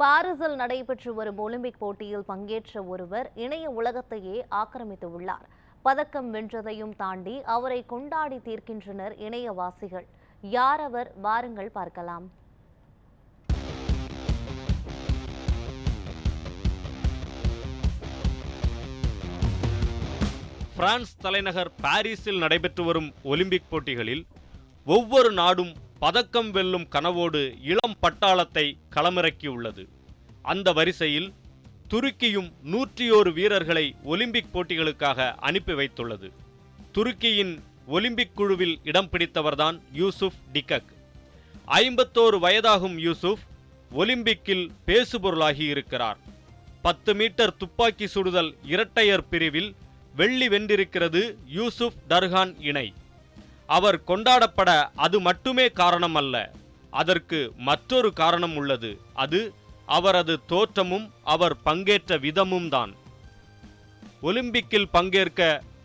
பாரிஸில் நடைபெற்று வரும் ஒலிம்பிக் போட்டியில் பங்கேற்ற ஒருவர் இணைய உலகத்தையே ஆக்கிரமித்து உள்ளார் பதக்கம் வென்றதையும் தாண்டி அவரை கொண்டாடி தீர்க்கின்றனர் இணையவாசிகள். யார் அவர்? வாருங்கள் பார்க்கலாம். பிரான்ஸ் தலைநகர் பாரிஸில் நடைபெற்று வரும் ஒலிம்பிக் போட்டிகளில் ஒவ்வொரு நாடும் பதக்கம் வெல்லும் கனவோடு இளம் பட்டாளத்தை களமிறக்கியுள்ளது. அந்த வரிசையில் துருக்கியும் நூற்றியோரு வீரர்களை ஒலிம்பிக் போட்டிகளுக்காக அனுப்பி வைத்துள்ளது. துருக்கியின் ஒலிம்பிக் குழுவில் இடம் பிடித்தவர்தான் யூசுப் டிகக். ஐம்பத்தோரு வயதாகும் யூசுப் ஒலிம்பிக்கில் பேசுபொருளாகி இருக்கிறார். பத்து மீட்டர் துப்பாக்கி சுடுதல் இரட்டையர் பிரிவில் வெள்ளி வென்றிருக்கிறது யூசுப் டர்ஹான் இணை. அவர் கொண்டாடப்பட அது மட்டுமே காரணம் அல்ல அதற்கு மற்றொரு காரணம் உள்ளது. அது அவரது தோற்றமும் அவர் பங்கேற்ற விதமும் தான். ஒலிம்பிக்கில் பங்கேற்க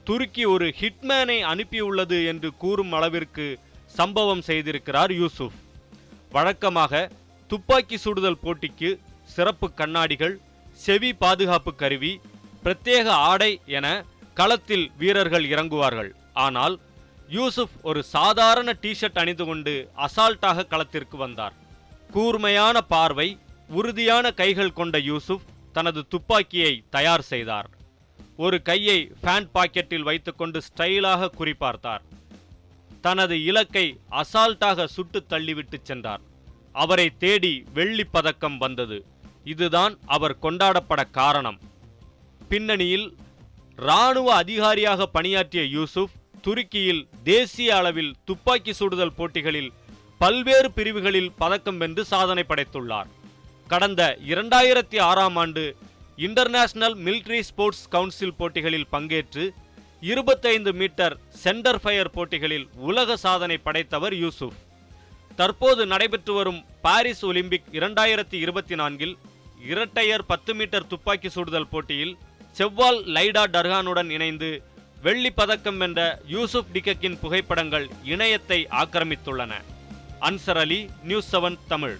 துருக்கி ஒரு ஹிட்மேனை அனுப்பியுள்ளது என்று கூறும் அளவிற்கு சம்பவம் செய்திருக்கிறார் யூசுப். வழக்கமாக துப்பாக்கி சுடுதல் போட்டிக்கு சிறப்பு கண்ணாடிகள் செவி பாதுகாப்பு கருவி பிரத்யேக ஆடை என களத்தில் வீரர்கள் இறங்குவார்கள். ஆனால் யூசுப் ஒரு சாதாரண டிஷர்ட் அணிந்து கொண்டு அசால்ட்டாக களத்திற்கு வந்தார். கூர்மையான பார்வை உறுதியான கைகள் கொண்ட யூசுப் தனது துப்பாக்கியை தயார் செய்தார். ஒரு கையை ஃபேன் பாக்கெட்டில் வைத்துக்கொண்டு ஸ்டைலாக குறிப்பார்த்தார் தனது இலக்கை அசால்ட்டாக சுட்டு தள்ளிவிட்டு சென்றார். அவரை தேடி வெள்ளி பதக்கம் வந்தது. இதுதான் அவர் கொண்டாடப்பட காரணம். பின்னணியில் இராணுவ அதிகாரியாக பணியாற்றிய யூசுப் துருக்கியில் தேசிய அளவில் துப்பாக்கி சுடுதல் போட்டிகளில் பல்வேறு பிரிவுகளில் பதக்கம் வென்று சாதனை படைத்துள்ளார். கடந்த இரண்டாயிரத்தி ஆறாம் ஆண்டு இன்டர்நேஷனல் மிலிட்ரி ஸ்போர்ட்ஸ் கவுன்சில் போட்டிகளில் பங்கேற்று இருபத்தைந்து மீட்டர் சென்டர் ஃபயர் போட்டிகளில் உலக சாதனை படைத்தவர் யூசுப். தற்போது நடைபெற்று வரும் பாரிஸ் ஒலிம்பிக் இரண்டாயிரத்தி இருபத்தி நான்கில் இரட்டையர் பத்து மீட்டர் துப்பாக்கி சுடுதல் போட்டியில் செவ்வால் லைடா டர்ஹானுடன் இணைந்து வெள்ளி பதக்கம் வென்ற யூசுப் டிகக்கின் புகைப்படங்கள் இணையத்தை ஆக்கிரமித்துள்ளன. Ansar Ali news seven Tamil.